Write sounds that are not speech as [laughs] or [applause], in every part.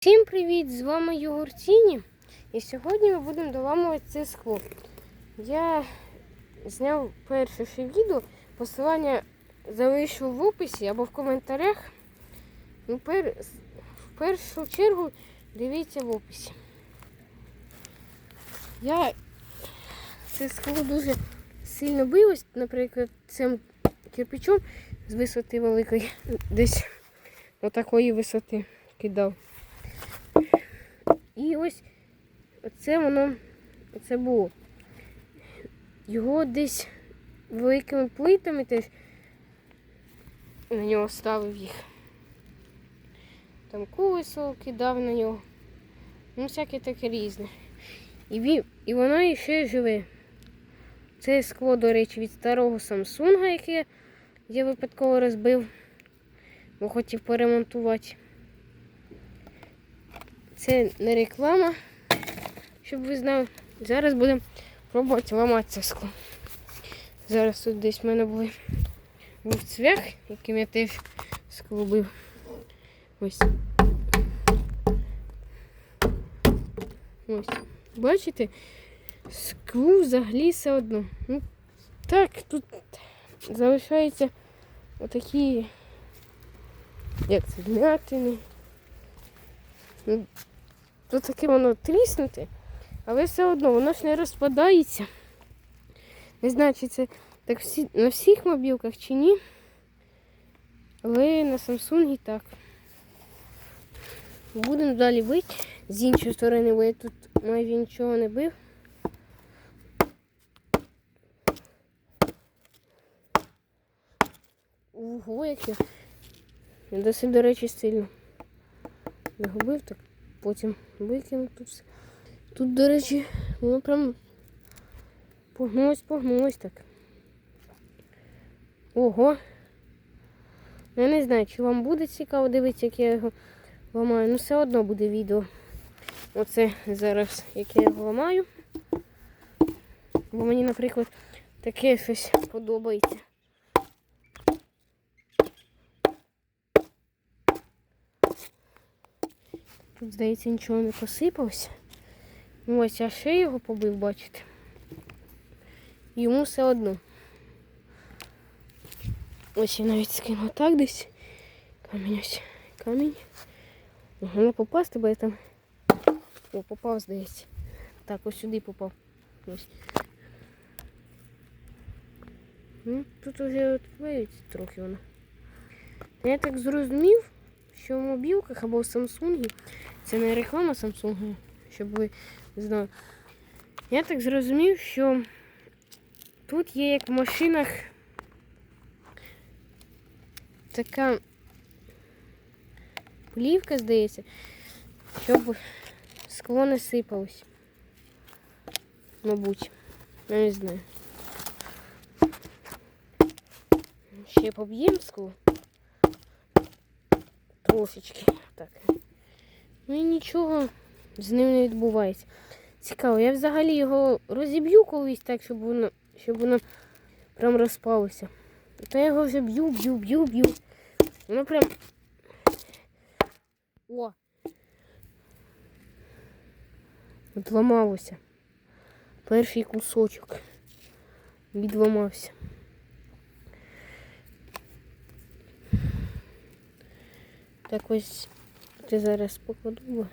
Всім привіт! З вами Югуртіні. І сьогодні ми будемо доламувати це скло. Я зняв перше ще відео. Посилання залишу в описі або в коментарях. Ну, пер... В першу чергу дивіться в описі. Я це скло дуже сильно билось, наприклад, цим кирпичом з висоти великої, десь отакої висоти кидав. І ось оце воно це було. Його десь великими плитами теж на нього ставив їх. Там колесо кидав на нього. Ну, всяке таке різне. І, він, і воно ще живе. Це скло, до речі, від старого Самсунга, яке я випадково розбив, бо хотів поремонтувати. Це не реклама, щоб ви знали. Зараз будемо пробувати ламати це скло. Зараз тут десь в мене були був цвях, яким я теж скло бив. Ось. Ось. Бачите? Склу взагалі все одно. Ну, так, тут залишаються отакі, як це, вмятини. Ну, Тут таке воно тріснуте, але все одно воно ж не розпадається. Не знаю, чи це так всі, на всіх мобілках чи ні. Але на Samsung так. Будемо далі бити з іншої сторони, бо я тут майже нічого не бив. Ого, яке. Я досить, до речі, сильно. Загубив так, потім викинув тут. Тут, до речі, воно прям погнулось, погнулось так. Ого. Я не знаю, чи вам буде цікаво дивитися, як я його ламаю. Ну все одно буде відео. Оце зараз, як я його ламаю. Бо мені, наприклад, таке щось подобається. Тут, здається, нічого не посипалося. Ось я ще його побив, бачите. Йому все одно. Ось я навіть скинув так десь. Камінь ось. Камінь. Головне попасти, бо я там. О, попав, здається. Так, ось сюди попав. Ось. Ну, тут вже відклеюється трохи воно. Я так зрозумів, що в мобілках або в Samsung, це не реклама Samsung, щоб ви знали. Я так зрозумів, що тут є як в машинах така плівка, здається, щоб скло не сипалось. Мабуть, я не знаю. Ще поб'ємо скло. Трошечки. Так. Ну і нічого з ним не відбувається. Цікаво, я взагалі його розіб'ю колись так, щоб воно, щоб воно прям розпалося. Та я його вже б'ю, б'ю, б'ю, б'ю. Воно прям. О! Відламалося. Перший кусочок. Відламався. Так ось це зараз покладу,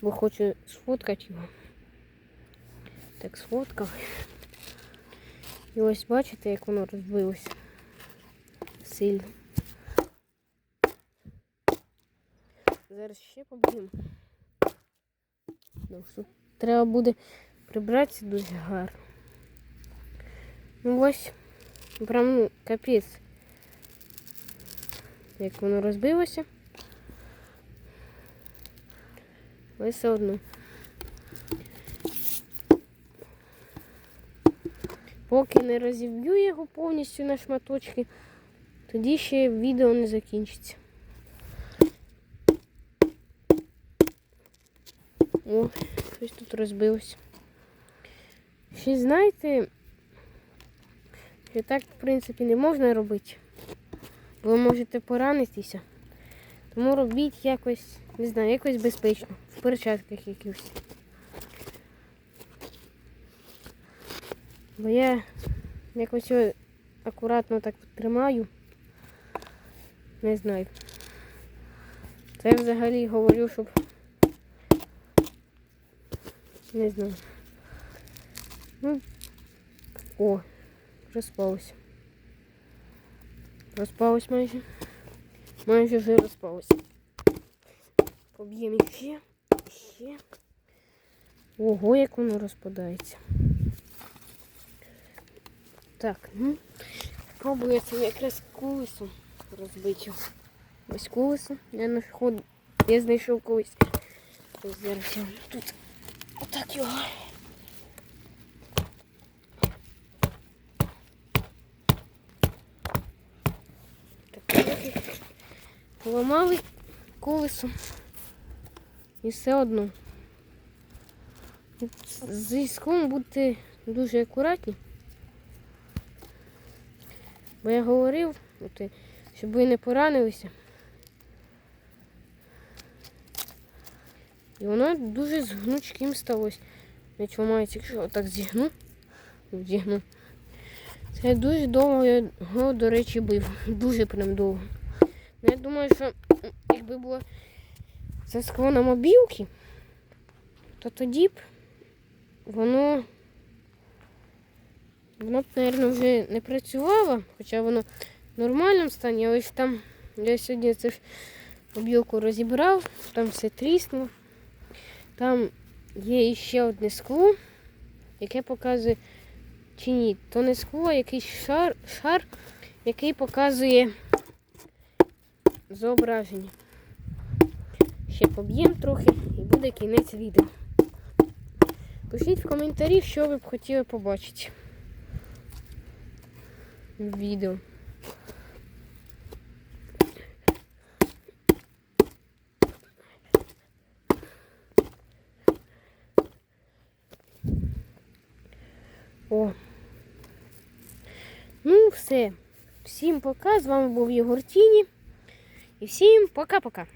бо, хочу сфоткати його. Так, сфоткав. І ось бачите, як воно розбилося сильно. Зараз ще поб'ємо. Ну, треба буде прибратися дуже гарно. Ну ось, прям ну, капець. Як воно розбилося. Але все одно. Поки не розіб'ю його повністю на шматочки, тоді ще відео не закінчиться. О, щось тут розбилося. Ще знаєте, що так, в принципі, не можна робити. Ви можете поранитися. Тому робіть якось Не знаю, якось безпечно. В перчатках якихось. Бо я якось його акуратно так тримаю. Не знаю. Це я взагалі говорю, щоб. Не знаю. Ну. О, розпалося. Розпалось майже. Майже вже розпалося. Поб'ємо ще. Ще. Ого, як воно розпадається. Так, ну. Пробую це якраз колесо розбити. Ось колесо. Я на ход. Я знайшов колись. Ось зараз я тут отак його. Так, поламали колесо. І все одно. З військом будьте дуже акуратні. Бо я говорив, щоб ви не поранилися. І воно дуже з гнучким сталося. Не чумається, якщо отак зігну, зігну. Це дуже довго я його, до речі, бив. [laughs] Дуже прям довго. Ну, я думаю, що якби було це скло на мобілки, то тоді б воно Воно б, мабуть, вже не працювало, хоча воно в нормальному стані, але ж там я сьогодні це ж обілку розібрав, там все тріснуло. Там є ще одне скло, яке показує, чи ні, то не скло, а якийсь шар, шар, який показує зображення. Ще поб'ємо трохи і буде кінець відео. Пишіть в коментарі, що ви б хотіли побачити в відео. О. Ну, все. Всім пока. З вами був Єгор Тіні. І всім пока-пока.